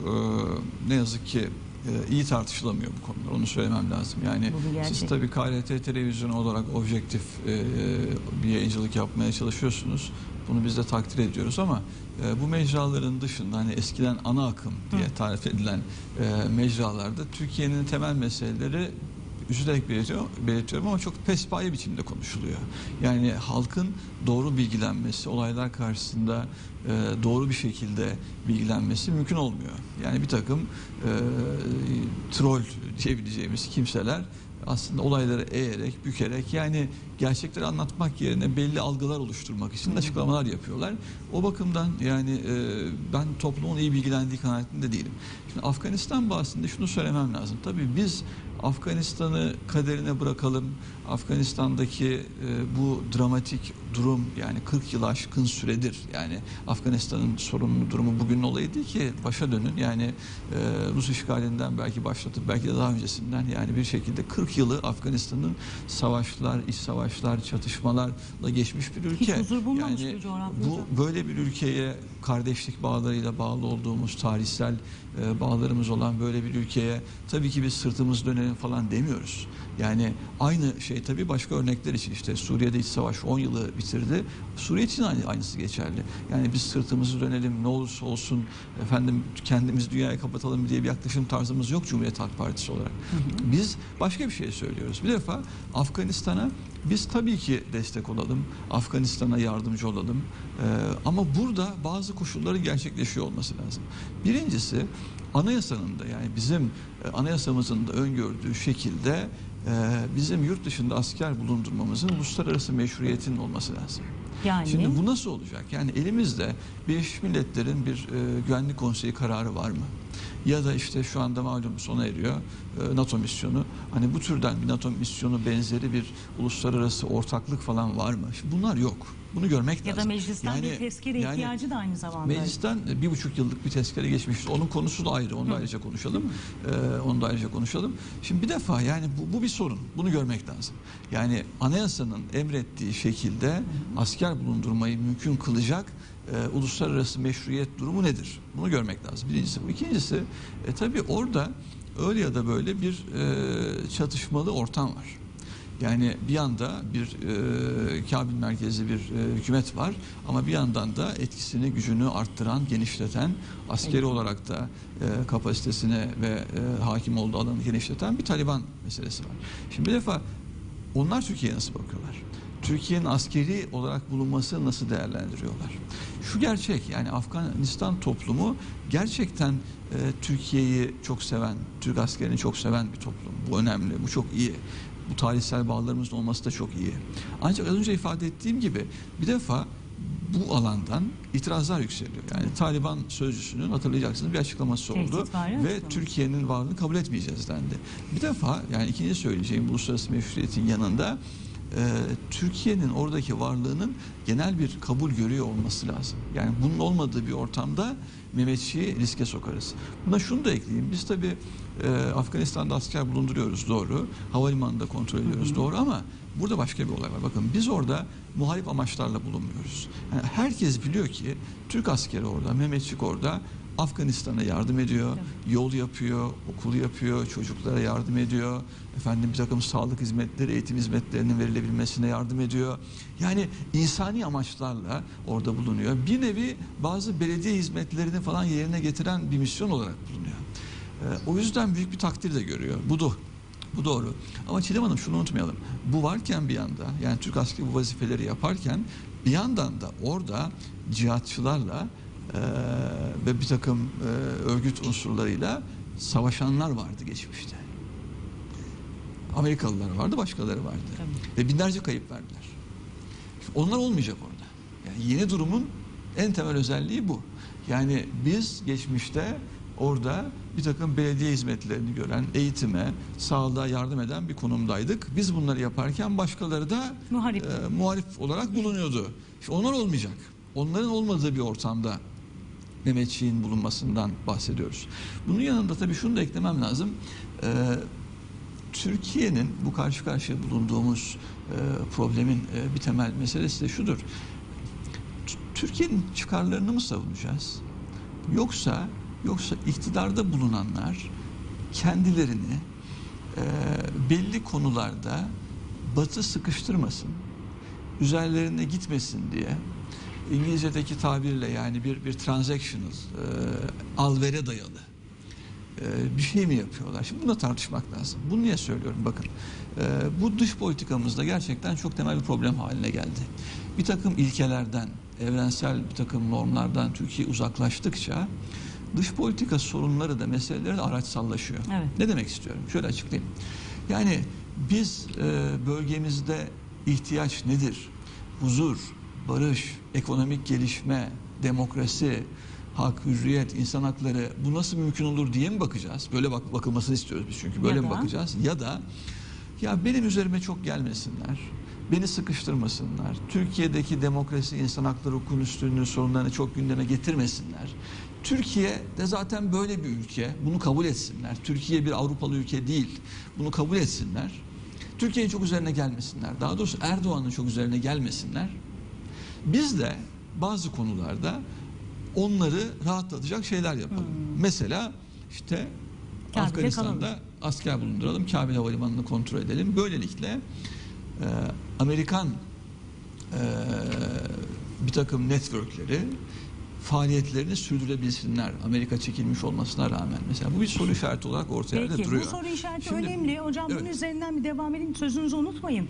e, ne yazık ki e, iyi tartışılamıyor bu konular. Onu söylemem lazım. Yani siz tabii KRT televizyonu olarak objektif e, bir yayıncılık yapmaya çalışıyorsunuz. Bunu biz de takdir ediyoruz ama e, bu mecraların dışında hani eskiden ana akım diye tarif edilen e, mecralarda Türkiye'nin temel meseleleri üzülerek belirtiyor, belirtiyorum ama çok pespaye biçimde konuşuluyor. Yani halkın doğru bilgilenmesi, olaylar karşısında e, doğru bir şekilde bilgilenmesi mümkün olmuyor. Yani bir takım e, troll diyebileceğimiz kimseler aslında olayları eğerek, bükerek yani gerçekleri anlatmak yerine belli algılar oluşturmak için açıklamalar yapıyorlar. O bakımdan yani e, ben toplumun iyi bilgilendiği kanaatinde değilim. Şimdi Afganistan bahsinde şunu söylemem lazım. Tabii biz Afganistan'ı kaderine bırakalım. Afganistan'daki e, bu dramatik durum yani 40 yılı aşkın süredir. Yani Afganistan'ın sorunlu durumu bugünün olayı değil ki başa dönün. Yani e, Rus işgalinden belki başlatıp belki de daha öncesinden yani bir şekilde 40 yılı Afganistan'ın savaşlar, iç savaşlar, çatışmalarla geçmiş bir ülke. huzur bulmamış yani bir coğrafya bu böyle bir ülkeye kardeşlik bağlarıyla bağlı olduğumuz tarihsel e, bağlarımız olan böyle bir ülkeye tabii ki biz sırtımız dönelim falan demiyoruz. Yani aynı şey tabii başka örnekler için işte Suriye'de iç savaş 10 yılı bitirdi. Suriye için aynı, aynısı geçerli. Yani biz sırtımızı dönelim ne olursa olsun efendim kendimizi dünyaya kapatalım diye bir yaklaşım tarzımız yok Cumhuriyet Halk Partisi olarak. Biz başka bir şey söylüyoruz. Bir defa Afganistan'a biz tabii ki destek olalım. Afganistan'a yardımcı olalım. Ee, ama burada bazı koşulların gerçekleşiyor olması lazım. Birincisi anayasanın da yani bizim e, anayasamızın da öngördüğü şekilde bizim yurt dışında asker bulundurmamızın uluslararası meşruiyetinin olması lazım. Yani Şimdi bu nasıl olacak? Yani elimizde Birleşmiş Milletler'in bir e, güvenlik konseyi kararı var mı? Ya da işte şu anda malum sona eriyor e, NATO misyonu. Hani bu türden bir NATO misyonu benzeri bir uluslararası ortaklık falan var mı? Şimdi bunlar yok. Bunu görmek ya da lazım. meclisten bir tezkere yani ihtiyacı da aynı zamanda. Meclisten e, bir buçuk yıllık bir tezkere geçmişti. Onun konusu da ayrı. Onu da ayrıca konuşalım. Ee, onu da ayrıca konuşalım. Şimdi bir defa yani bu, bu bir sorun. Bunu görmek lazım. Yani anayasanın emrettiği şekilde asker bulundurmayı mümkün kılacak e, uluslararası meşruiyet durumu nedir? Bunu görmek lazım. Birincisi bu. İkincisi e, tabii orada öyle ya da böyle bir e, çatışmalı ortam var. Yani bir yanda bir e, Kabil merkezli bir e, hükümet var ama bir yandan da etkisini, gücünü arttıran, genişleten, askeri olarak da e, kapasitesine ve e, hakim olduğu alanı genişleten bir Taliban meselesi var. Şimdi bir defa onlar Türkiye'ye nasıl bakıyorlar? Türkiye'nin askeri olarak bulunması nasıl değerlendiriyorlar? Şu gerçek yani Afganistan toplumu gerçekten e, Türkiye'yi çok seven, Türk askerini çok seven bir toplum. Bu önemli, bu çok iyi. Bu tarihsel bağlarımızın olması da çok iyi. Ancak az önce ifade ettiğim gibi bir defa bu alandan itirazlar yükseliyor. Yani Taliban sözcüsünün hatırlayacaksınız bir açıklaması oldu ve. Türkiye'nin varlığını kabul etmeyeceğiz dendi. Bir defa yani ikinci söyleyeceğim uluslararası meşruiyetin yanında e, Türkiye'nin oradaki varlığının genel bir kabul görüyor olması lazım. Yani bunun olmadığı bir ortamda Mehmetçiği riske sokarız. Buna şunu da ekleyeyim. Biz tabii e, Afganistan'da asker bulunduruyoruz doğru. Havalimanında kontrol ediyoruz doğru ama burada başka bir olay var. Bakın biz orada muharip amaçlarla bulunmuyoruz. Yani herkes biliyor ki Türk askeri orada, Mehmetçik orada Afganistan'a yardım ediyor, yol yapıyor, okul yapıyor, çocuklara yardım ediyor. Efendim bir takım sağlık hizmetleri, eğitim hizmetlerinin verilebilmesine yardım ediyor. Yani insani amaçlarla orada bulunuyor. Bir nevi bazı belediye hizmetlerini falan yerine getiren bir misyon olarak bulunuyor. Ee, o yüzden büyük bir takdir de görüyor. Bu da bu doğru. Ama Çiğdem Hanım şunu unutmayalım. Bu varken bir yanda yani Türk askeri bu vazifeleri yaparken bir yandan da orada cihatçılarla e, ve bir takım e, örgüt unsurlarıyla savaşanlar vardı geçmişte. Amerikalılar vardı, başkaları vardı. Tabii. Ve binlerce kayıp verdiler. Şimdi onlar olmayacak orada. Yani yeni durumun en temel özelliği bu. Yani biz geçmişte orada bir takım belediye hizmetlerini gören, eğitime, sağlığa yardım eden bir konumdaydık. Biz bunları yaparken başkaları da Muharip. e, muhalif olarak bulunuyordu. İşte onlar olmayacak. Onların olmadığı bir ortamda Mehmetçiğin bulunmasından bahsediyoruz. Bunun yanında tabii şunu da eklemem lazım. Ee, Türkiye'nin bu karşı karşıya bulunduğumuz e, problemin e, bir temel meselesi de şudur. Türkiye'nin çıkarlarını mı savunacağız? Yoksa Yoksa iktidarda bulunanlar kendilerini e, belli konularda Batı sıkıştırmasın, üzerlerine gitmesin diye İngilizce'deki tabirle yani bir bir transactional, e, alvere dayalı e, bir şey mi yapıyorlar? Şimdi bunu da tartışmak lazım. Bunu niye söylüyorum? Bakın e, bu dış politikamızda gerçekten çok temel bir problem haline geldi. Bir takım ilkelerden, evrensel bir takım normlardan Türkiye uzaklaştıkça dış politika sorunları da meseleleri de araçsallaşıyor. Evet. Ne demek istiyorum? Şöyle açıklayayım. Yani biz e, bölgemizde ihtiyaç nedir? Huzur, barış, ekonomik gelişme, demokrasi, hak, hürriyet, insan hakları bu nasıl mümkün olur diye mi bakacağız? Böyle bak bakılmasını istiyoruz biz çünkü böyle Ya mi da? bakacağız? Ya da ya benim üzerime çok gelmesinler. Beni sıkıştırmasınlar. Türkiye'deki demokrasi, insan hakları, hukukun üstünlüğü sorunlarını çok gündeme getirmesinler. Türkiye de zaten böyle bir ülke. Bunu kabul etsinler. Türkiye bir Avrupalı ülke değil. Bunu kabul etsinler. Türkiye'nin çok üzerine gelmesinler. Daha doğrusu Erdoğan'ın çok üzerine gelmesinler. Biz de bazı konularda onları rahatlatacak şeyler yapalım. Mesela işte Kabe'de Afganistan'da kalalım. asker bulunduralım. Kabil Havalimanı'nı kontrol edelim. Böylelikle e, Amerikan e, bir takım networkleri faaliyetlerini sürdürebilsinler. Amerika çekilmiş olmasına rağmen. Mesela bu bir soru işareti olarak ortaya Peki duruyor. bu soru işareti Şimdi- önemli. Hocam bunun Evet. üzerinden bir devam edeyim. Sözünüzü unutmayın.